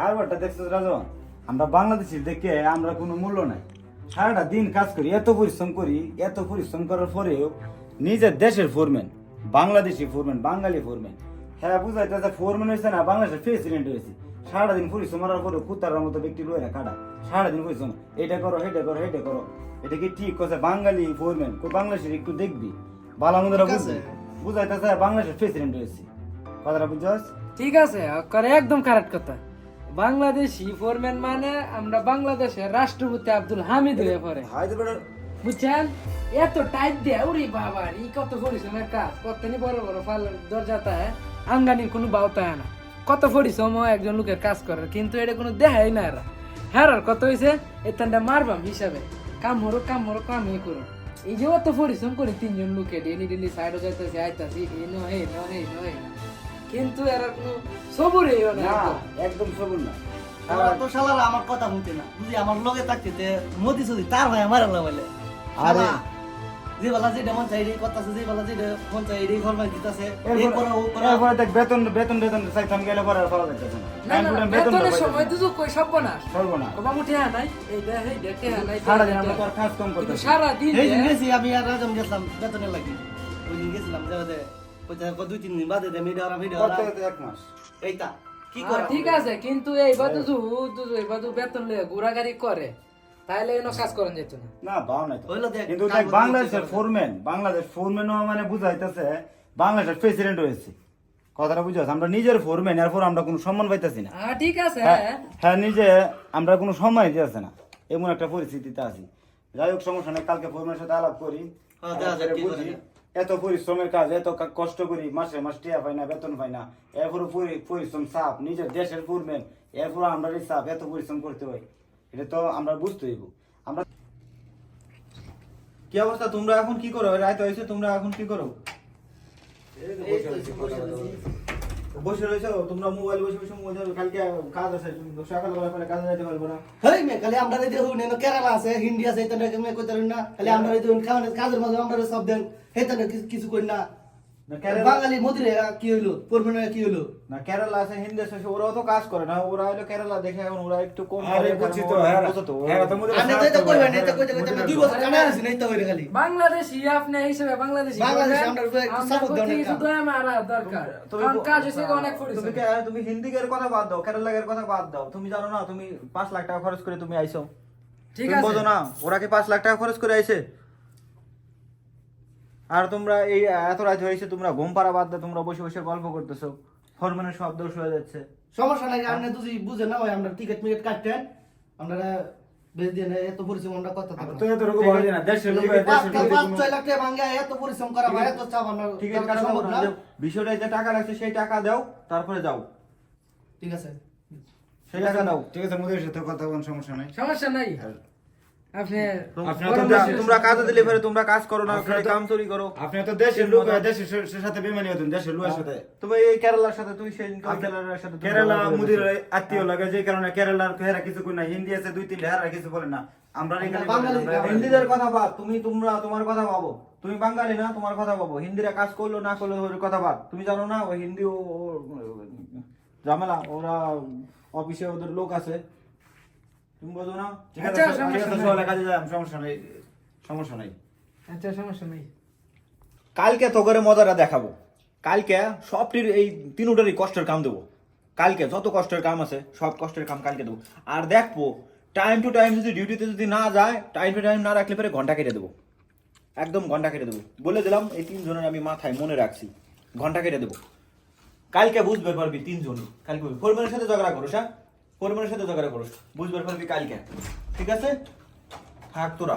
কারবারটা দেখছ রাজু আমরা বাংলাদেশি দেখে আমরা কোনো মূল্য নাই। সারাটা দিন কাজ করি এত পরিশ্রম করি এত পরিশ্রম করার পরেও নিজের দেশের foreman Bangladeshi foreman Bangali foreman হ্যাঁ বুঝাইতে ফোরম্যান হয়েছে না বাংলাদেশের প্রেসিডেন্ট হয়েছে। সারাদিন পরিশ্রম করার পরে কুতার মতো ব্যক্তি লয়ে না কাটা সারাদিন পরিশ্রম এটা করো হেটা করো হেটা করো। এটা কি ঠিক? কথা বাঙালি ফোরম্যান কই বাংলাদেশের একটু দেখবি। বালা মন্দিরা বুঝবি আছে। বাংলাদেশের প্রেসিডেন্ট হয়েছে। কথাটা বুঝছস? ঠিক আছে একদম কারেক্ট কথা। বাংলাদেশি ফোরম্যান মানে আমরা বাংলাদেশের রাষ্ট্রপতি আব্দুল হামিদ হয়ে পড়ে। বুঝছেন? এত টাইট দেয় ওরে বাবা ই কত পরিশ্রমের কাজ। কতনি বড় বড় ফাল দরজাটা আঙ্গানির কোনো বাউতা হয় না। কত পরিশ্রম একজন লোকের কাজ করে কিন্তু এটা কোনো দেখাই না এরা। হ্যাঁ কত হয়েছে এতানটা মারবাম হিসাবে। কাম হরো কাম হরো কাম ই করো। এই যে অত পরিশ্রম করি তিনজন লোকে ডেলি ডেলি সাইডে যাইতেছে আইতাছি এই নহে নহে নহে কিন্তু এরা কোনো সবরই হয় না। না একদম। সবুর না। আমার তো শালারা আমার কথা শুনতে না। বুঝি আমার লগে থাকতে তে মোদি সুদি তার ভাই আমার আল্লাহ বলে। আরে। যে বলা যেটা মন চাই রে কথা যে বলা মন চাই এই ফরমাই দিতাছে এই এরপরে করো ও করো। এরপরে দেখ বেতন বেতন বেতন চাইতাম গেলে পরে পাওয়া যাচ্ছে না। না বেতন বেতনের সময় তো কই সব না সরবো না মুঠে নাই। এই দেখ এই দেখে নাই সারাদিন আমরা তো কাজ কম করতেছি। সারা দিন এই দিন গেছি আমি আর রাজম গেছিলাম বেতনের লাগি। ওই দিন গেছিলাম যে দুই তিন দিন বাদে দে মিডিয়া মিডিয়া করতে করতে এক মাস। এইটা কি ঠিক আছে কিন্তু এই বাদু দুজু এই বাদু বেতন লয়ে ঘোরাঘুরি করে তাহলে এনো কাজ করেন যেত না। না পাও নাই তো। হইল দেখ, কিন্তু দেখ বাংলাদেশের ফোরম্যান বাংলাদেশ ফোরম্যান মানে বুঝাইতেছে বাংলাদেশের প্রেসিডেন্ট হয়েছে। কথাটা বুঝাস আমরা নিজের ফোরম্যান এরপর আমরা কোনো সম্মান পাইতেছি না। হ্যাঁ ঠিক আছে। হ্যাঁ হ্যাঁ নিজে আমরা কোনো সম্মান দিতেছে না। এমন একটা পরিস্থিতিতে আছি। যাই হোক সমস্যা নেই কালকে ফোরম্যানের সাথে আলাপ করি। হ্যাঁ, দেখা যাক কি। এত পরিশ্রমের কাজ, এত কষ্ট করি, মাসে মাস টিয়া পাই না, বেতন পাই না এরপর পরিশ্রম চাপ, নিজের দেশের পূর্বেন এরপর আমরা চাপ, এত পরিশ্রম করতে হয়, এটা তো আমরা বুঝতে হইব। আমরা কি অবস্থা? তোমরা এখন কি করো? রায় তো তোমরা এখন কি করো? বসে রয়েছো তোমরা মোবাইল বসে বসে মোবাইল কালকে কাজ আছে, তুমি তো সকাল বেলা পরে কাজে যেতে পারব না। হেই, মে, খালি আমরা রেডি দেখুন এনো কেরালা আছে, হিন্দি আছে এটা মে কইতে না? খালি আমরা রেডি হই কাজের মাঝে আমরা সব দেন এটা কিছু কই না না। বাঙালি মদিরে কি হইল? পরমানে কি হইল? না কেরালা আছে হিন্দি আছে ওরাও তো কাজ করে না ওরা হলো কেরালা দেখে এখন ওরা একটু কম আরে বুঝছি তো, হ্যাঁ, তো, হ্যাঁ, তো মোদের আনে তো এটা না এটা কইতে কইতে দুই বছর কানে আছি না এটা হইরে খালি? বাংলাদেশি আপনি হিসেবে বাংলাদেশি বাংলাদেশি আমরা একটু আমরা support দেওয়ার শুধু আমার দরকার। তুমি কারণ কাজ হচ্ছে অনেক তুমি কে- তুমি হিন্দি এর কথা বাদ দাও কেরালা এর কথা বাদ দাও। তুমি জানো না তুমি পাঁচ লাখ টাকা খরচ করে তুমি আইছো। ঠিক আছে। বোঝো না ওরা কি পাঁচ লাখ টাকা খরচ করে আইছে? আর তোমরা এই এত রাত হয়েছে তোমরা ঘুম পাড়া বাদ দাও তোমরা বসে বসে গল্প করতেছো। হরমোনের শব্দ হয়ে যাচ্ছে। সমস্যা নাই আপনি দুজি বুঝেন না ভাই আমরা টিকিট মিকেট কাটতেন আমরা বেশ দিয়ে এত পরিশ্রম আমরা কথা থাকব তো এত রকম হয় না দেশের লোক দেশের লোক পাঁচ ছয় লাখ টাকা ভাঙ্গা এত পরিশ্রম করা ভাই এত চাপ আমরা টিকিট কাটা সম্ভব না। বিষয়টা যে টাকা লাগছে সেই টাকা দাও তারপরে যাও। ঠিক আছে। সেই টাকা দাও। ঠিক আছে মোদের সাথে কথা বলার সমস্যা নাই। সমস্যা নাই। তো তোমরা দেশে- দিলে ফেরে তোমরা কাজ করো না আপনারা খালি তো- কাম চুরি করো। আপনি তো দেশের লোক দেশের সাথে বেমানি হতেন দেশের লোকের সাথে। তুমি এই কেরালার সাথে তুই সেই কেরালার সাথে কেরালা মুদির আত্মীয় লাগে যে কারণে কেরালার হেরা কিছু কই না হিন্দি আছে দুই তিনটা হেরা কিছু বলে না। আমরা হিন্দিদের কথা বাদ তুমি তোমরা তোমার কথা ভাবো। তুমি বাঙালি না তোমার কথা ভাবো। হিন্দিরা কাজ করল না করল ওর কথা বাদ। তুমি জানো না ওই হিন্দি ও ও- ঝামেলা ওরা অফিসে ওদের লোক আছে। তুমি বোঝো না। ঠিক আছে আচ্ছা, সমস্যা ঠিক সকালে কাজে যাই সমস্যা নাই সমস্যা নাই। আচ্ছা সমস্যা নাই। কালকে তো করে মজাটা দেখাবো। কালকে সবটির এই তিনটারই কষ্টের কাম দেবো। কালকে যত কষ্টের কাম আছে সব কষ্টের কাম কালকে দেবো। আর দেখব টাইম টু টাইম যদি ডিউটিতে যদি না যায় টাইম টু টাইম না রাখলে পরে ঘণ্টা কেটে দেবো। একদম ঘণ্টা কেটে দেবো। বলে দিলাম এই তিনজনের আমি মাথায় মনে রাখছি। ঘণ্টা কেটে দেবো। কালকে বুঝবে পারবি তিনজন। কালকে ফোরম্যানের সাথে ঝগড়া করো হ্যাঁ? ফোরম্যানের সাথে ঝগড়া করোস বুঝবে পারবি কালকে। ঠিক আছে? থাক তোরা।